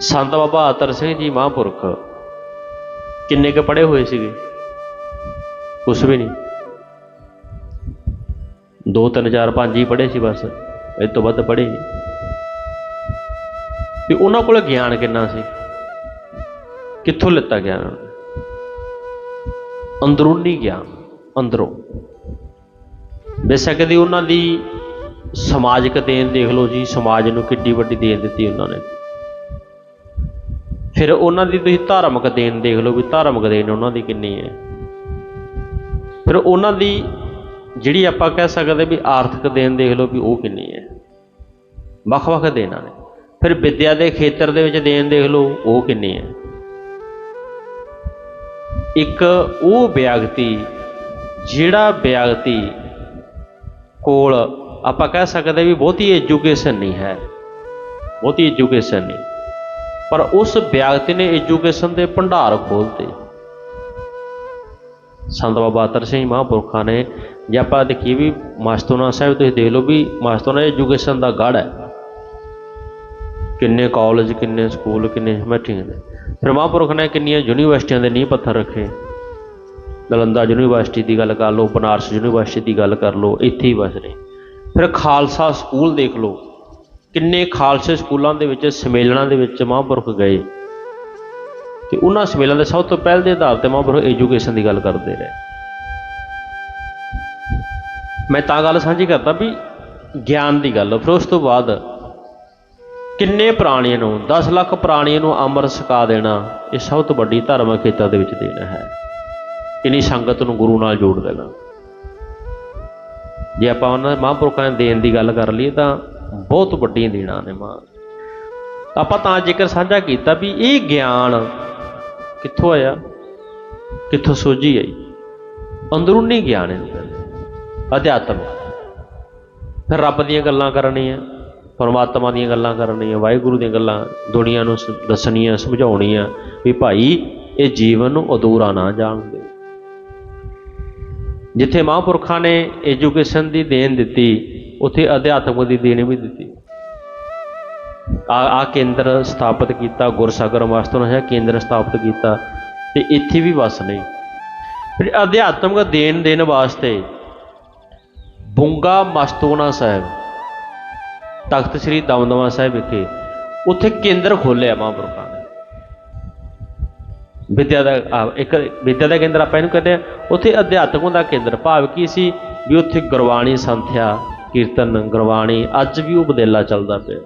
ਸੰਤ ਬਾਬਾ ਆਤਰ ਸਿੰਘ ਜੀ ਮਹਾਂਪੁਰਖ, ਕਿੰਨੇ ਕੁ ਪੜ੍ਹੇ ਹੋਏ ਸੀਗੇ? ਕੁਛ ਵੀ ਨਹੀਂ। ਦੋ, ਤਿੰਨ, ਚਾਰ, ਪੰਜ ਹੀ ਪੜ੍ਹੇ ਸੀ ਬਸ, ਇਹ ਤੋਂ ਵੱਧ ਪੜ੍ਹੇ ਨਹੀਂ। ਤੇ ਉਹਨਾਂ ਕੋਲ ਗਿਆਨ ਕਿੰਨਾ ਸੀ? ਕਿੱਥੋਂ ਲਿੱਤਾ ਗਿਆਨ? ਅੰਦਰੂਨੀ ਗਿਆਨ, ਅੰਦਰੋਂ। ਬੇਸ਼ੱਕ ਦੀ ਉਹਨਾਂ ਦੀ ਸਮਾਜਿਕ ਦੇਣ ਦੇਖ ਲਓ ਜੀ, ਸਮਾਜ ਨੂੰ ਕਿੱਡੀ ਵੱਡੀ ਦੇਣ ਦਿੱਤੀ ਉਹਨਾਂ ਨੇ। ਫਿਰ ਉਹਨਾਂ ਦੀ ਤੁਸੀਂ ਧਾਰਮਿਕ ਦੇਣ ਦੇਖ ਲਓ ਵੀ ਧਾਰਮਿਕ ਦੇਣ ਉਹਨਾਂ ਦੀ ਕਿੰਨੀ ਹੈ। ਫਿਰ ਉਹਨਾਂ ਦੀ ਜਿਹੜੀ ਆਪਾਂ ਕਹਿ ਸਕਦੇ ਵੀ ਆਰਥਿਕ ਦੇਣ ਦੇਖ ਲਓ ਵੀ ਉਹ ਕਿੰਨੀ ਹੈ। ਵੱਖ-ਵੱਖ ਦੇਣਾ ਨੇ। ਫਿਰ ਵਿੱਦਿਆ ਦੇ ਖੇਤਰ ਦੇ ਵਿੱਚ ਦੇਣ ਦੇਖ ਲਓ, ਉਹ ਕਿੰਨੀ ਹੈ। ਇੱਕ ਉਹ ਵਿਅਕਤੀ ਜਿਹੜਾ ਵਿਅਕਤੀ ਕੋਲ ਆਪਾਂ ਕਹਿ ਸਕਦੇ ਵੀ ਬਹੁਤੀ ਐਜੂਕੇਸ਼ਨ ਨਹੀਂ ਹੈ। ਬਹੁਤੀ ਐਜੂਕੇਸ਼ਨ ਨਹੀਂ। ਪਰ ਉਸ ਵਿਅਕਤੀ ਨੇ ਐਜੂਕੇਸ਼ਨ ਦੇ ਭੰਡਾਰ ਖੋਲ੍ਹਤੇ ਸੰਤ ਬਾਬਾ ਅਤਰ ਸਿੰਘ ਮਹਾਂਪੁਰਖਾਂ ਨੇ, ਜੇ ਆਪਾਂ ਦੇਖੀਏ ਵੀ ਮਸਤੂਨਾ ਸਾਹਿਬ, ਤੁਸੀਂ ਦੇਖ ਲਓ ਵੀ ਮਸਤੂਨਾ ਐਜੂਕੇਸ਼ਨ ਦਾ ਗੜ੍ਹ ਹੈ। ਕਿੰਨੇ ਕਾਲਜ ਕਿੰਨੇ ਸਕੂਲ ਕਿੰਨੇ ਮੀਟਿੰਗ ਦੇ। ਫਿਰ ਮਹਾਂਪੁਰਖ ਨੇ ਕਿੰਨੀਆਂ ਯੂਨੀਵਰਸਿਟੀਆਂ ਦੇ ਨੀਂਹ ਪੱਥਰ ਰੱਖੇ। ਨਲੰਦਾ ਯੂਨੀਵਰਸਿਟੀ ਦੀ ਗੱਲ ਕਰ ਲਓ, ਬਨਾਰਸ ਯੂਨੀਵਰਸਿਟੀ ਦੀ ਗੱਲ ਕਰ ਲਓ, ਇੱਥੇ ਹੀ ਵਸ ਰਹੇ। ਫਿਰ ਖਾਲਸਾ ਸਕੂਲ ਦੇਖ ਲਓ। ਕਿੰਨੇ ਖਾਲਸੇ ਸਕੂਲਾਂ ਦੇ ਵਿੱਚ, ਸੰਮੇਲਨਾਂ ਦੇ ਵਿੱਚ ਮਹਾਂਪੁਰਖ ਗਏ। ਤੇ ਉਹਨਾਂ ਸੰਮੇਲਨਾਂ ਦੇ ਸਭ ਤੋਂ ਪਹਿਲ ਦੇ ਆਧਾਰ ਤੇ ਮਹਾਂਪੁਰਖ ਐਜੂਕੇਸ਼ਨ ਦੀ ਗੱਲ ਕਰਦੇ ਰਹੇ। ਮੈਂ ਤਾਂ ਗੱਲ ਸਾਂਝੀ ਕਰਦਾ ਵੀ ਗਿਆਨ ਦੀ ਗੱਲ, ਫਿਰ ਉਸ ਤੋਂ ਬਾਅਦ ਕਿੰਨੇ ਪ੍ਰਾਣੀਆਂ ਨੂੰ 10 ਲੱਖ ਪ੍ਰਾਣੀਆਂ ਨੂੰ ਅੰਮ੍ਰਿਤ ਛਕਾ ਦੇਣਾ, ਇਹ ਸਭ ਤੋਂ ਵੱਡੀ ਧਾਰਮਿਕ ਖੇਤਰ ਦੇ ਵਿੱਚ ਦੇਣਾ ਹੈ। ਕਿੰਨੀ ਸੰਗਤ ਨੂੰ ਗੁਰੂ ਨਾਲ ਜੋੜ ਦੇਣਾ। ਜੇ ਆਪਾਂ ਉਹਨਾਂ ਮਹਾਂਪੁਰਖਾਂ ਦੇ ਦੇਣ ਦੀ ਗੱਲ ਕਰ ਲਈਏ ਤਾਂ ਬਹੁਤ ਵੱਡੀਆਂ ਦੇਣਾ ਨੇ ਮਾਂ। ਆਪਾਂ ਤਾਂ ਜ਼ਿਕਰ ਸਾਂਝਾ ਕੀਤਾ ਵੀ ਇਹ ਗਿਆਨ ਕਿੱਥੋਂ ਆਇਆ? ਕਿੱਥੋਂ ਸੋਝੀ ਆਈ? ਅੰਦਰੂਨੀ ਗਿਆਨ ਹੈ ਅਧਿਆਤਮ। ਫਿਰ ਰੱਬ ਦੀਆਂ ਗੱਲਾਂ ਕਰਨੀਆਂ, ਪਰਮਾਤਮਾ ਦੀਆਂ ਗੱਲਾਂ ਕਰਨੀਆਂ, ਵਾਹਿਗੁਰੂ ਦੀਆਂ ਗੱਲਾਂ, ਦੁਨੀਆ ਨੂੰ ਸ- ਦੱਸਣੀਆਂ, ਸਮਝਾਉਣੀਆਂ ਵੀ ਭਾਈ ਇਹ ਜੀਵਨ ਨੂੰ ਅਧੂਰਾ ਨਾ ਜਾਣ ਜਿੱਥੇ ਮਹਾਂਪੁਰਖਾਂ ਨੇ ਐਜੂਕੇਸ਼ਨ ਦੀ ਦੇਣ ਦਿੱਤੀ ਉੱਥੇ ਅਧਿਆਤਮ ਦੀ ਦੇਣ ਵੀ ਦਿੱਤੀ। ਆ ਆ ਕੇਂਦਰ ਸਥਾਪਿਤ ਕੀਤਾ ਗੁਰਸਾਗਰ ਮਾਸਟਰ ਹੈ ਕੇਂਦਰ ਸਥਾਪਿਤ ਕੀਤਾ ਤੇ ਇੱਥੇ ਵੀ ਵਸ ਨਹੀਂ ਫਿਰ ਅਧਿਆਤਮਕ ਦੇਣ ਦੇਣ ਵਾਸਤੇ ਬੁੰਗਾ ਮਸਤੂਨਾ ਸਾਹਿਬ ਤਖਤ ਸ੍ਰੀ ਦਮਦਮਾ ਸਾਹਿਬ ਵਿਖੇ ਉੱਥੇ ਕੇਂਦਰ ਖੋਲ੍ਹਿਆ ਮਹਾਂਪੁਰਖਾਂ ਨੇ। ਵਿਦਿਆ ਦਾ ਆ, ਇੱਕ ਵਿਦਿਆ ਦਾ ਕੇਂਦਰ ਆਪਾਂ ਇਹਨੂੰ ਕਹਿੰਦੇ ਆ। ਉੱਥੇ ਅਧਿਆਤਮ ਦਾ ਕੇਂਦਰ ਭਾਵ ਕੀ ਸੀ ਵੀ ਉੱਥੇ ਗੁਰਬਾਣੀ ਸੰਥਿਆ ਕੀਰਤਨ ਗੁਰਬਾਣੀ ਅੱਜ ਵੀ ਉਹ ਬਦੇਲਾ ਚੱਲਦਾ ਪਿਆ।